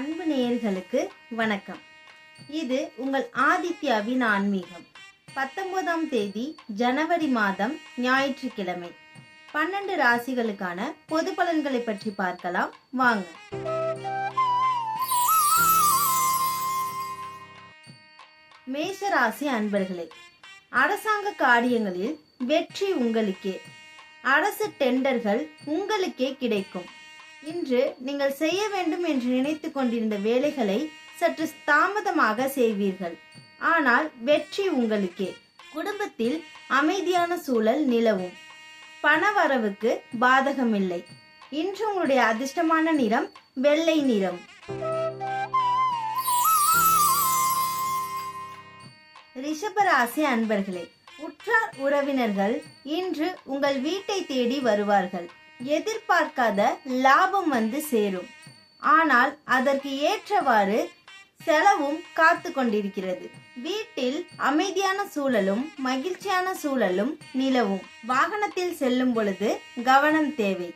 அன்பு நேயர்களுக்கு வணக்கம். இது உங்கள் ஆதித்யாவின் ஆன்மீகம். பத்தொன்பதாம் தேதி ஜனவரி மாதம் ஞாயிற்றுக்கிழமை. பன்னெண்டு ராசிகளுக்கான பொது பலன்களை பற்றி பார்க்கலாம். வாங்க. மேஷ ராசி அன்பர்களே அரசாங்க காரியங்களில் வெற்றி உங்களுக்கே. அரசு டெண்டர்கள் உங்களுக்கே கிடைக்கும். இன்று நீங்கள் செய்ய வேண்டும் என்று நினைத்து கொண்டிருந்த வேலைகளை சற்று தாமதமாக செய்வீர்கள். ஆனால் வெற்றி உங்களுக்கே. குடும்பத்தில் அமைதியான சூழல் நிலவும். பண வரவுக்கு பாதகமில்லை. இன்று உங்களுடைய அதிர்ஷ்டமான நிறம் வெள்ளை நிறம். ரிஷபராசி அன்பர்களே உற்றார் உறவினர்கள் இன்று உங்கள் வீட்டை தேடி வருவார்கள். எதிர்பார்க்காத லாபம் வந்து சேரும். ஆனால் அதற்கு ஏற்றவாறு செலவும் காத்து கொண்டிருக்கிறது. வீட்டில் அமைதியான சூழலும் மகிழ்ச்சியான சூழலும் நிலவும். வாகனத்தில் செல்லும் பொழுது கவனம் தேவை.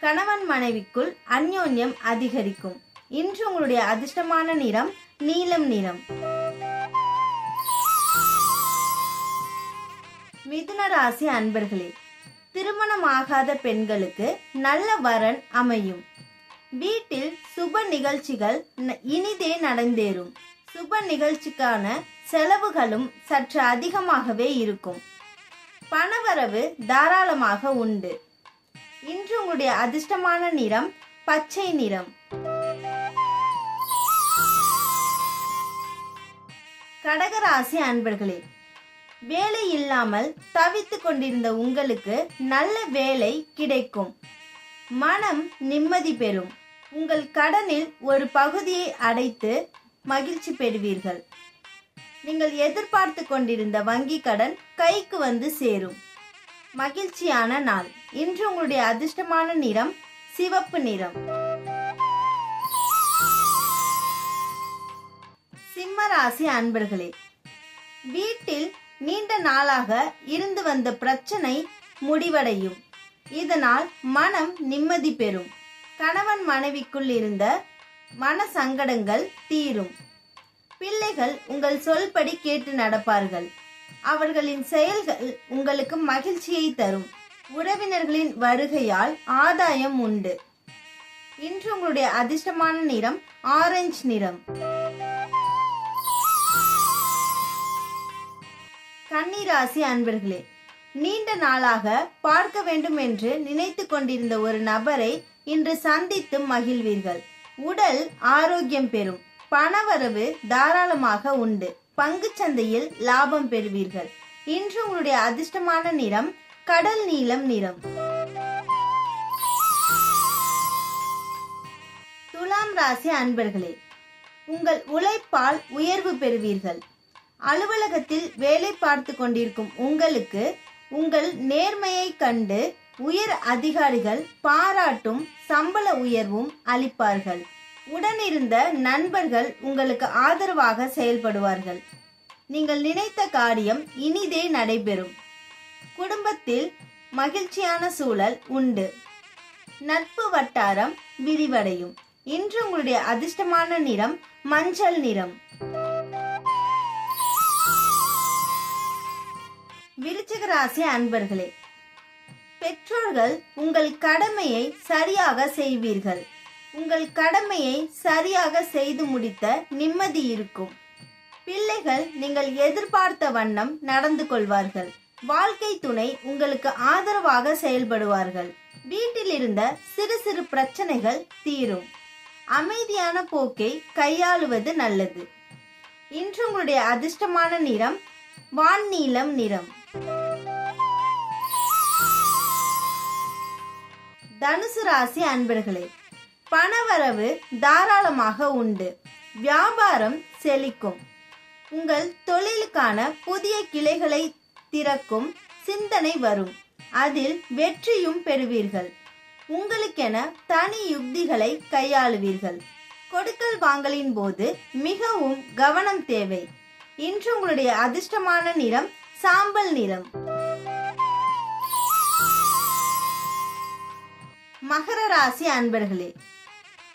கணவன் மனைவிக்குள் அந்யோன்யம் அதிகரிக்கும். இன்று உங்களுடைய அதிர்ஷ்டமான நிறம் நீலம் நிறம். மிதுன ராசி அன்பர்களே திருமணமாகாத பெண்களுக்கு நல்ல வரன் அமையும். வீட்டில் சுப நிகழ்ச்சிகள் ந- இனிதே நடந்தேறும். சுப நிகழ்ச்சிக்கான செலவுகளும் சற்று அதிகமாகவே இருக்கும். பணவரவு தாராளமாக உண்டு. இன்று உங்களுடைய அதிர்ஷ்டமான நிறம் பச்சை நிறம். கடகராசி அன்பர்களே வேலை இல்லாமல் தவித்துக் கொண்டிருந்த உங்களுக்கு நல்ல வேலை கிடைக்கும். மனம் நிம்மதி பெறும். உங்கள் கடனில் ஒரு பகுதியை அடைத்து மகிழ்ச்சி பெறுவீர்கள். நீங்கள் எதிர்பார்த்து கொண்டிருந்த வங்கி கடன் கைக்கு வந்து சேரும். மகிழ்ச்சியான நாள். இன்று உங்களுடைய அதிர்ஷ்டமான நிறம் சிவப்பு நிறம். சிம்ம ராசி அன்பர்களே வீட்டில் நீண்ட நாளாக இருந்து வந்த பிரச்சனை முடிவடையும். இதனால் மனம் நிம்மதி பெறும். கணவன் மனைவிக்குள் இருந்த மன சங்கடங்கள் தீரும். பிள்ளைகள் உங்கள் சொல்படி கேட்டு நடப்பார்கள். அவர்களின் செயல்கள் உங்களுக்கு மகிழ்ச்சியை தரும். உறவினர்களின் வருகையால் ஆதாயம் உண்டு. இன்று உங்களுடைய அதிர்ஷ்டமான நிறம் ஆரஞ்சு நிறம். கன்னிராசி அன்பர்களே நீண்ட நாளாக பார்க்க வேண்டும் என்று நினைத்து கொண்டிருந்த ஒரு நபரை இன்று சந்தித்து மகிழ்வீர்கள். உடல் ஆரோக்கியம் பெறும். பணவரவு தாராளமாக உண்டு. பங்குச் சந்தையில் லாபம் பெறுவீர்கள். இன்று உங்களுடைய அதிர்ஷ்டமான நிறம் கடல் நீலம் நிறம். துலாம் ராசி அன்பர்களே உங்கள் உழைப்பால் உயர்வு பெறுவீர்கள். அலுவலகத்தில் வேலை பார்த்து கொண்டிருக்கும் உங்களுக்கு உங்கள் நேர்மையை கண்டு உயர் அதிகாரிகள் பாராட்டும் சம்பள உயர்வும் அளிப்பார்கள். உடனிருந்த நண்பர்கள் உங்களுக்கு ஆதரவாக செயல்படுவார்கள். நீங்கள் நினைத்த காரியம் இனிதே நடைபெறும். குடும்பத்தில் மகிழ்ச்சியான சூழல் உண்டு. நட்பு வட்டாரம் விரிவடையும். இன்று உங்களுடைய அதிர்ஷ்டமான நிறம் மஞ்சள் நிறம். விருச்சிக ராசி அன்பர்களே பெற்றோர்கள் உங்கள் கடமையை சரியாக செய்வீர்கள். உங்கள் கடமையை சரியாக செய்து முடித்த நிம்மதி இருக்கும். பிள்ளைகள் நீங்கள் எதிர்பார்த்த வண்ணம் நடந்து கொள்வார்கள். வாழ்க்கை துணை உங்களுக்கு ஆதரவாக செயல்படுவார்கள். வீட்டில் இருந்த சிறு சிறு பிரச்சனைகள் தீரும். அமைதியான போக்கை கையாளுவது நல்லது. இன்று உங்களுடைய அதிர்ஷ்டமான நிறம் வான் நீலம் நிறம். தனுசு ராசி அன்பர்களே பணவரவு தாராளமாக உண்டு. வியாபாரம் செழிக்கும். உங்கள் தொழிலுக்கான புதிய கிளைகளை திறக்கும் சிந்தனை வரும். அதில் வெற்றியும் பெறுவீர்கள். உங்களுக்கென தனி யுக்திகளை கையாளுவீர்கள். கொடுக்கல் வாங்கலின் போது மிகவும் கவனம் தேவை. இன்று உங்களுடைய அதிர்ஷ்டமான நிறம் சாம்பல் நிறம். மகர ராசி அன்பர்களே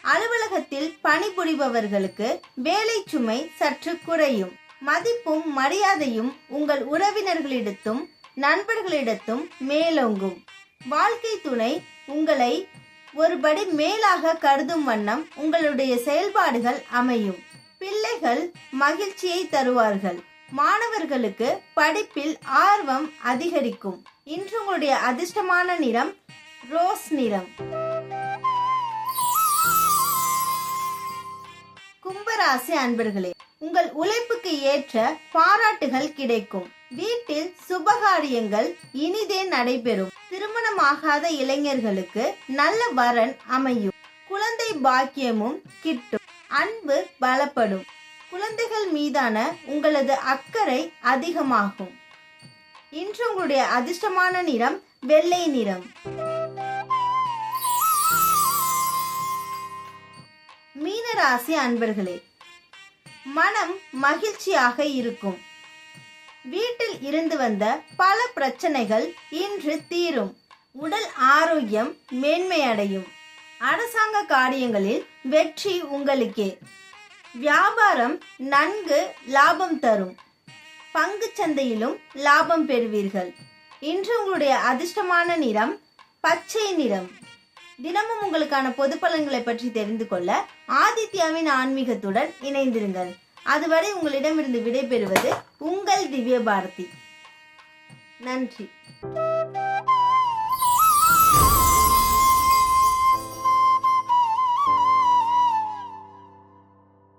அலுவலகத்தில் பணிபுரிபவர்களுக்கு வேலை சுமை சற்று குறையும். மதிப்பும் மரியாதையும் உங்கள் உறவினர்களிடத்தும் நண்பர்களிடத்தும் மேலோங்கும். வாழ்க்கை துணை உங்களை ஒருபடி மேலாக கருதும் வண்ணம் உங்களுடைய செயல்பாடுகள் அமையும். பிள்ளைகள் மகிழ்ச்சியை தருவார்கள். மாணவர்களுக்கு படிப்பில் ஆர்வம் அதிகரிக்கும். இன்று உங்களுடைய அதிர்ஷ்டமான நிறம் ரோஸ் நிறம். கும்பராசி அன்பர்களே உங்கள் உழைப்புக்கு ஏற்ற பாராட்டுகள் கிடைக்கும். வீட்டில் சுபகாரியங்கள் இனிதே நடைபெறும். திருமணமாகாத இளைஞர்களுக்கு நல்ல வரன் அமையும். குழந்தை பாக்கியமும் கிட்டும். அன்பு பலப்படும். குழந்தைகள் மீதான உங்களது அக்கறை அதிகமாகும். இன்று உங்களுடைய அதிர்ஷ்டமான நிறம் வெள்ளை நிறம். மீனராசி அன்பர்களே மனம் மகிழ்ச்சியாக இருக்கும். வீட்டில் இருந்து வந்த பல பிரச்சனைகள் இன்று தீரும். உடல் ஆரோக்கியம் மேன்மையடையும். அரசாங்க காரியங்களில் வெற்றி உங்களுக்கே. வியாபாரம் நன்கு லாபம் தரும். பங்கு சந்தையிலும் லாபம் பெறுவீர்கள். இன்று உங்களுடைய அதிர்ஷ்டமான நிறம் பச்சை நிறம். தினமும் உங்களுக்கான பொது பலன்களை பற்றி தெரிந்து கொள்ள ஆதித்யாவின் ஆன்மீகத்துடன் இணைந்திருங்கள். அதுவரை உங்களிடமிருந்து விடைபெறுவது உங்கள் திவ்ய பாரதி நன்றி.